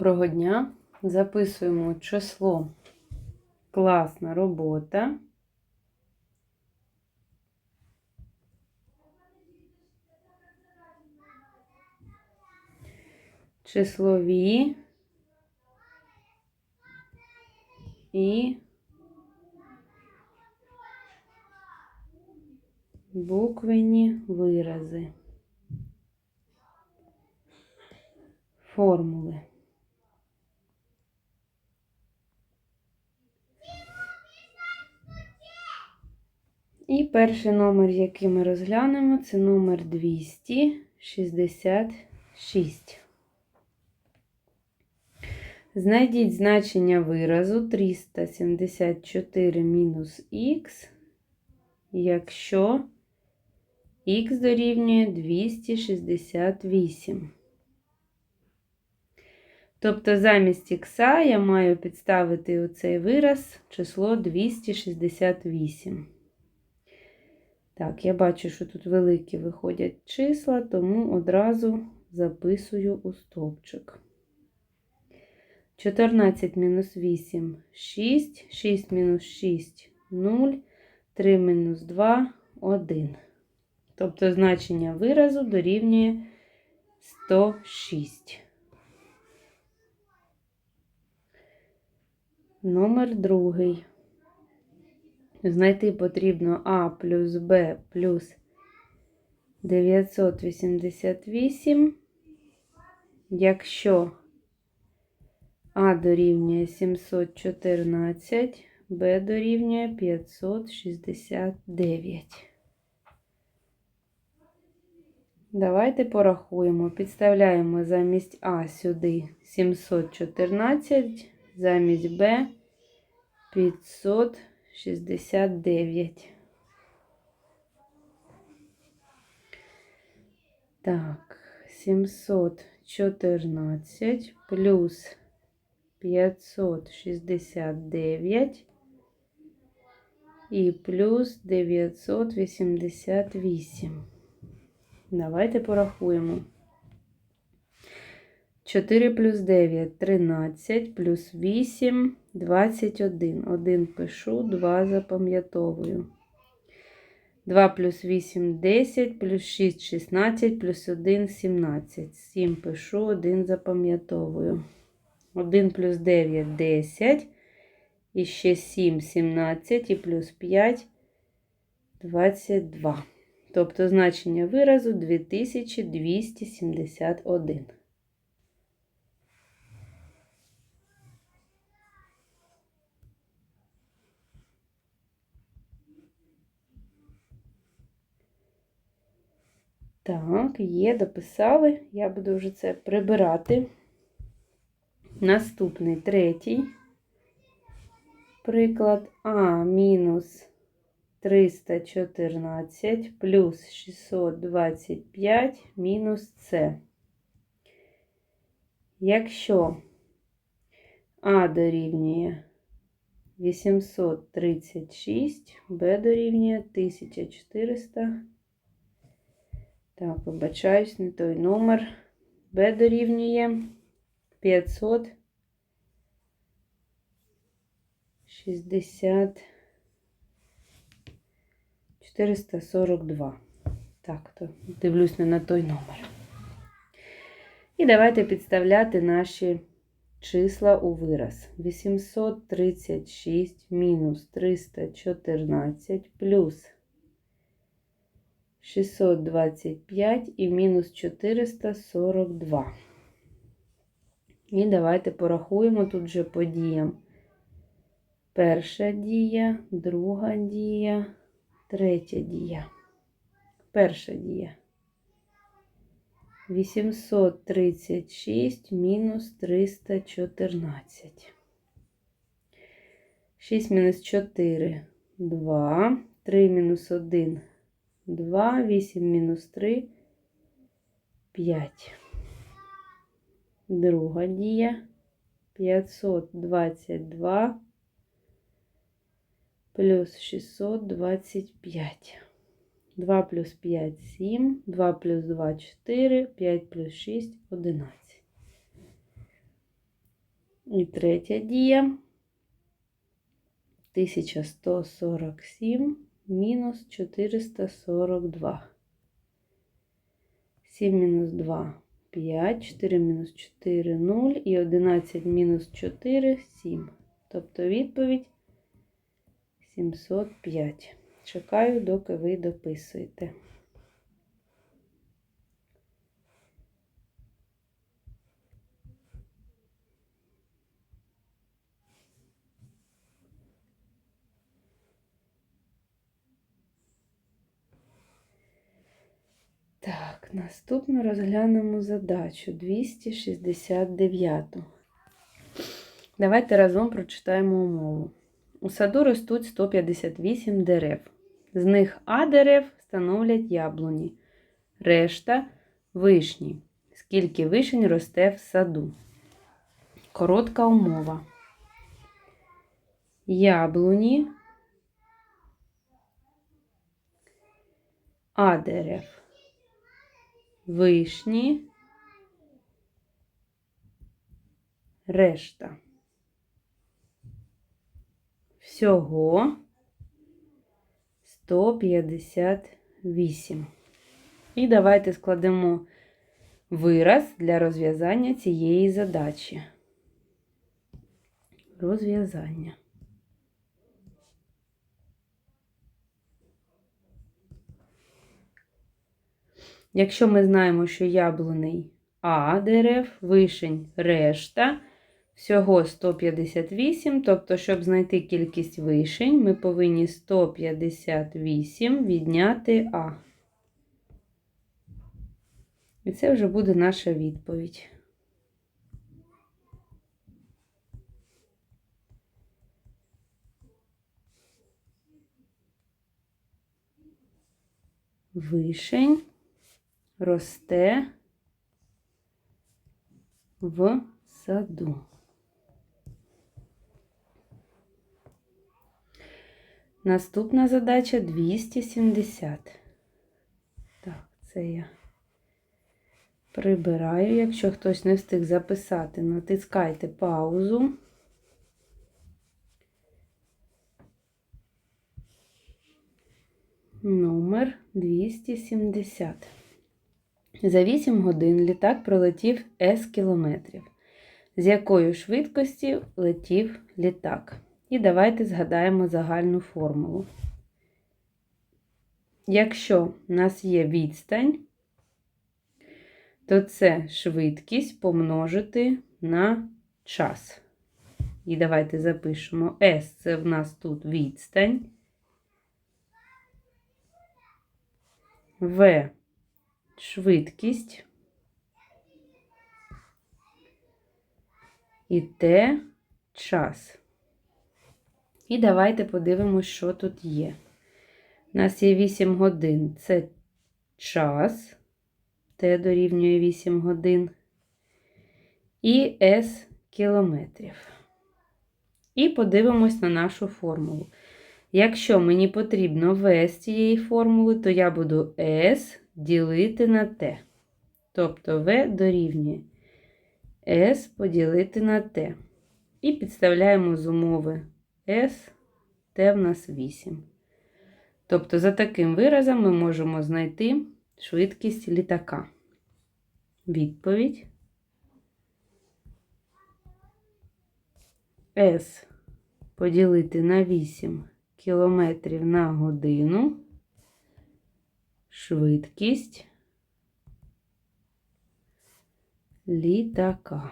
Доброго дня. Записуємо число класна робота. Числові і буквені вирази. Формули. І перший номер, який ми розглянемо, це номер 266. Знайдіть значення виразу 374 мінус х, якщо х дорівнює 268. Тобто замість х я маю підставити у цей вираз число 268. Так, я бачу, що тут великі виходять числа, тому одразу записую у стовпчик. 14 мінус 8 6, 6 мінус 6 0, 3 мінус 2 1. Тобто значення виразу дорівнює 106. Номер другий. Знайти потрібно А плюс Б плюс 988, якщо А дорівнює 714, Б дорівнює 569. Давайте порахуємо. Підставляємо замість А сюди 714, замість Б 569. Так, 714 плюс 569 і плюс 988. Давайте порахуємо. 4 плюс 9 13, плюс 8 21. 1 пишу, 2 запам'ятовую. 2 плюс 8 10, плюс 6 16, плюс 1 17. 7 пишу, 1 запам'ятовую. 1 плюс 9 10. І ще 7 17 і плюс 5 22. Тобто значення виразу 2271. Так, є, дописали. Я буду вже це прибирати. Наступний третій приклад А мінус 314 плюс 625 мінус С. Якщо А дорівнює 836, Б дорівнює 1400. Так, вибачаюсь, не той номер. Б дорівнює 500. 60 442. Так, то дивлюсь не на той номер. І давайте підставляти наші числа у вираз. 836 мінус 314 плюс 625 і мінус 442. І давайте порахуємо тут же по діям. Перша дія, друга дія, третя дія. Перша дія. 836 мінус 314. 6 мінус 4 2. 3 мінус 1 2. 8 мінус 3 5. Друга дія. 522 плюс 625. 2 плюс 5 7, 2 плюс 2 4, 5 плюс 6 11. І третя дія. 1147 мінус 442. 7 мінус 2 5, 4 мінус 4 0 і 11 мінус 4 7. Тобто відповідь 705. Чекаю, доки ви дописуєте. Так, наступно розглянемо задачу 269. Давайте разом прочитаємо умову. У саду ростуть 158 дерев. З них А дерев становлять яблуні, решта вишні. Скільки вишень росте в саду? Коротка умова. Яблуні А дерев вишні, решта. Всього 158. І давайте складемо вираз для розв'язання цієї задачі. Розв'язання. Якщо ми знаємо, що яблуней А дерев, вишень решта, всього 158, тобто, щоб знайти кількість вишень, ми повинні 158 відняти А. І це вже буде наша відповідь. Вишень росте в саду. Наступна задача 270. Так, це я прибираю. Якщо хтось не встиг записати, натискайте паузу. Номер 270. За 8 годин літак пролетів С кілометрів. З якою швидкості летів літак? І давайте згадаємо загальну формулу. Якщо в нас є відстань, то це швидкість помножити на час. І давайте запишемо S це в нас тут відстань. В швидкість і Т час. І давайте подивимось, що тут є. У нас є 8 годин це час, Т дорівнює 8 годин, і С кілометрів. І подивимось на нашу формулу. Якщо мені потрібно В з цієї формули, то я буду С ділити на Т. Тобто В дорівнює С поділити на Т. І підставляємо з умови С, Т в нас 8. Тобто, за таким виразом ми можемо знайти швидкість літака. Відповідь С поділити на 8 кілометрів на годину швидкість літака.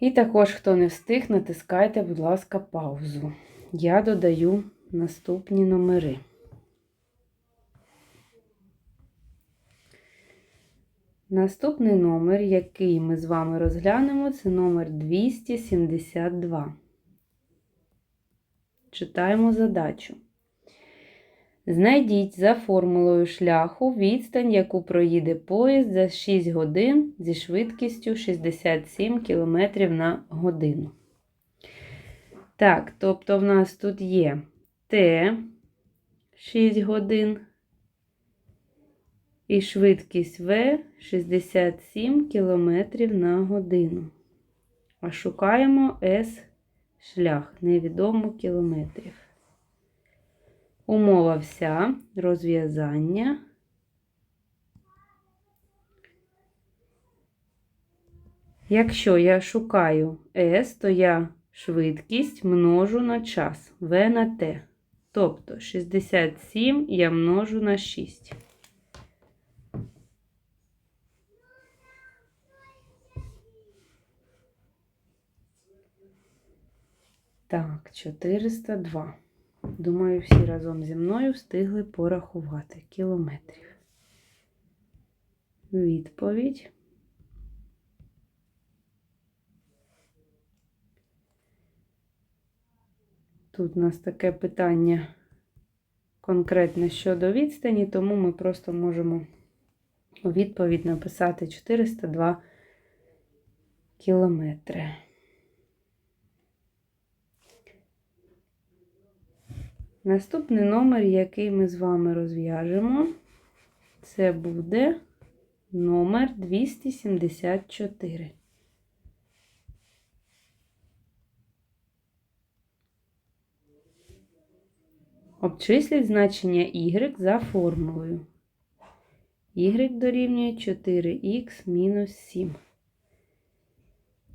І також, хто не встиг, натискайте, будь ласка, паузу. Я додаю наступні номери. Наступний номер, який ми з вами розглянемо, це номер 272. Читаємо задачу. Знайдіть за формулою шляху відстань, яку проїде поїзд за 6 годин зі швидкістю 67 км на годину. Так, тобто в нас тут є Т 6 годин. І швидкість В 67 км на годину. А шукаємо С шлях невідомо кілометрів. Умова вся розв'язання. Якщо я шукаю S, то я швидкість множу на час V на T. Тобто 67 я множу на 6. Так, 402. Думаю, всі разом зі мною встигли порахувати кілометрів. Відповідь. Тут у нас таке питання конкретне щодо відстані, тому ми просто можемо у відповідь написати 402 кілометри. Наступний номер, який ми з вами розв'яжемо, це буде номер 274. Обчисліть значення y за формулою. y дорівнює 4х мінус 7.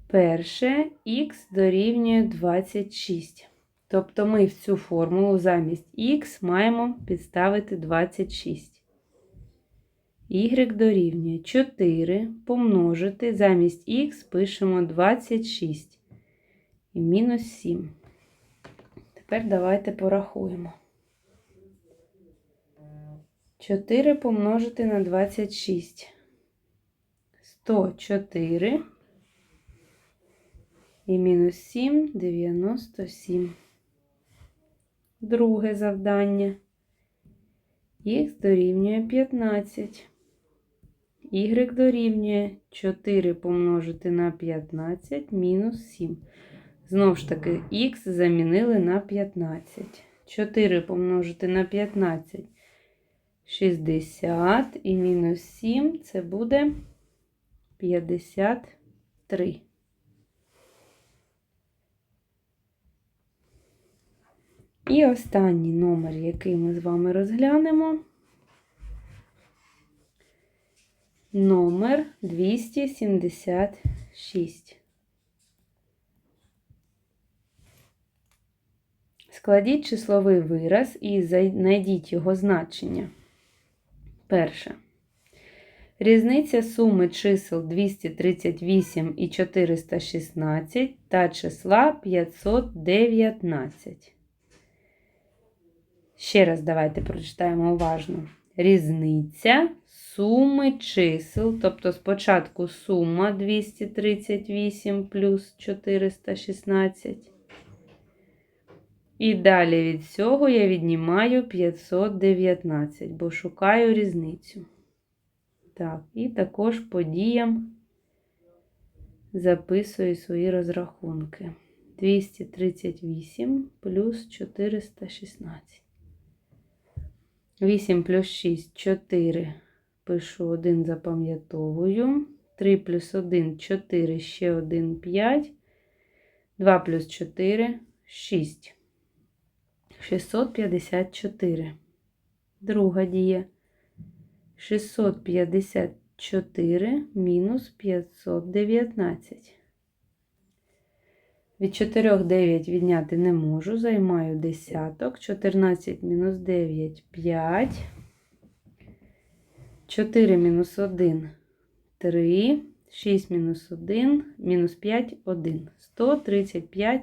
Перше х дорівнює 26. Тобто ми в цю формулу замість х маємо підставити 26. y дорівнює 4 помножити замість х пишемо 26 і мінус 7. Тепер давайте порахуємо. 4 помножити на 26. 104 і мінус 7 97. Друге завдання. Х дорівнює 15. Y дорівнює 4 помножити на 15 мінус 7. Знову ж таки, х замінили на 15. 4 помножити на 15 60 і мінус 7 це буде 53. І останній номер, який ми з вами розглянемо, номер 276. Складіть числовий вираз і знайдіть його значення. Перше. Різниця суми чисел 238 і 416 та числа 519. Ще раз давайте прочитаємо уважно. Різниця суми чисел, тобто спочатку сума 238 плюс 416. І далі від цього я віднімаю 519, бо шукаю різницю. Так, і також по діям записую свої розрахунки. 238 плюс 416. 8 плюс 6 4. Пишу 1, запам'ятовую. 3 плюс 1 4, ще 1 5. 2 плюс 4 6. 654. Друга дія. 654 мінус 519. Від 4 9 відняти не можу. Займаю десяток. 14 мінус 9 5. 4 мінус 1 3. 6 мінус 1, мінус 5 1. 135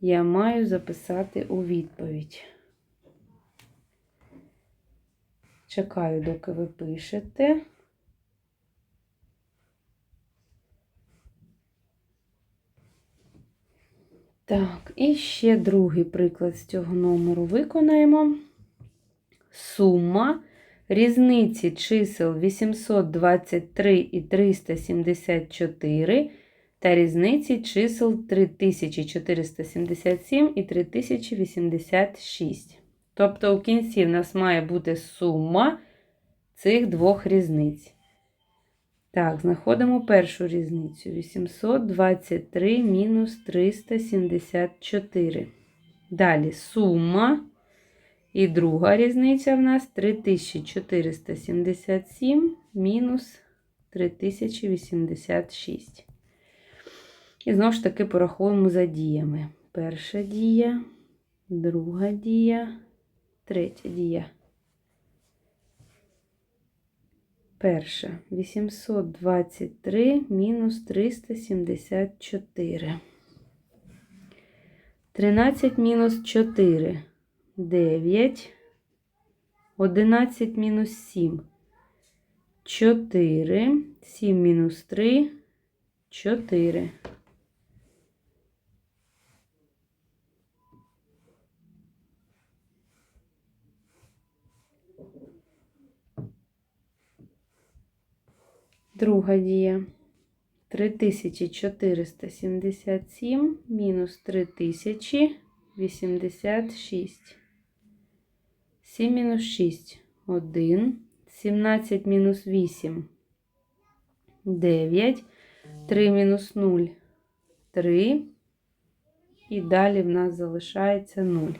я маю записати у відповідь. Чекаю, доки ви пишете. Так, і ще другий приклад з цього номеру виконаємо. Сума різниці чисел 823 і 374 та різниці чисел 3477 і 3086. Тобто, у кінці в нас має бути сума цих двох різниць. Так, знаходимо першу різницю. 823 мінус 374. Далі сума. І друга різниця в нас 3477 мінус 3086. І знову ж таки порахуємо за діями. Перша дія, друга дія, третя дія. Перша 823 мінус 374. 13 мінус 4 9. 11 мінус 7. 4. 7 мінус 3. 4. Друга дія. 3477 мінус 3086. 7 мінус 6 1. 17 мінус 8 9. 3 мінус 0 3. І далі в нас залишається 0.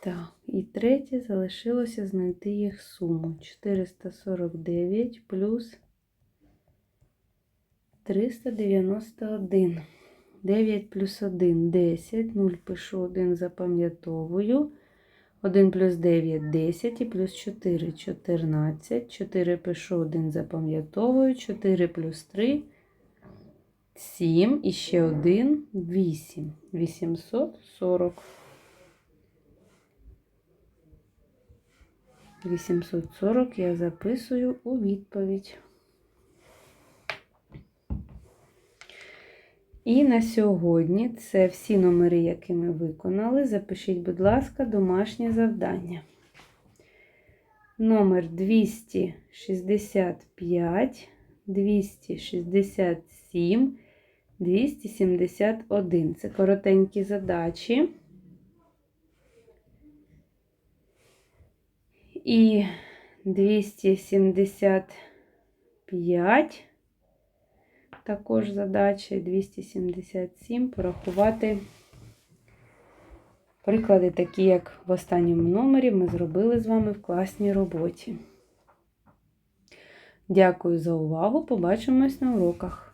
Так, і третє залишилося знайти їх суму. 449 плюс 391. 9 плюс 1 10. 0 пишу 1 запам'ятовую. 1 плюс 9 10 і плюс 4 14. 4 пишу 1 запам'ятовую. 4 плюс 3 7. І ще 1 8. 840. 840 я записую у відповідь. І на сьогодні це всі номери, які ми виконали. Запишіть, будь ласка, домашнє завдання. Номер 265, 267, 271. Це коротенькі задачі. І 275, також задача, 277 порахувати приклади, такі, як в останньому номері ми зробили з вами в класній роботі. Дякую за увагу. Побачимось на уроках.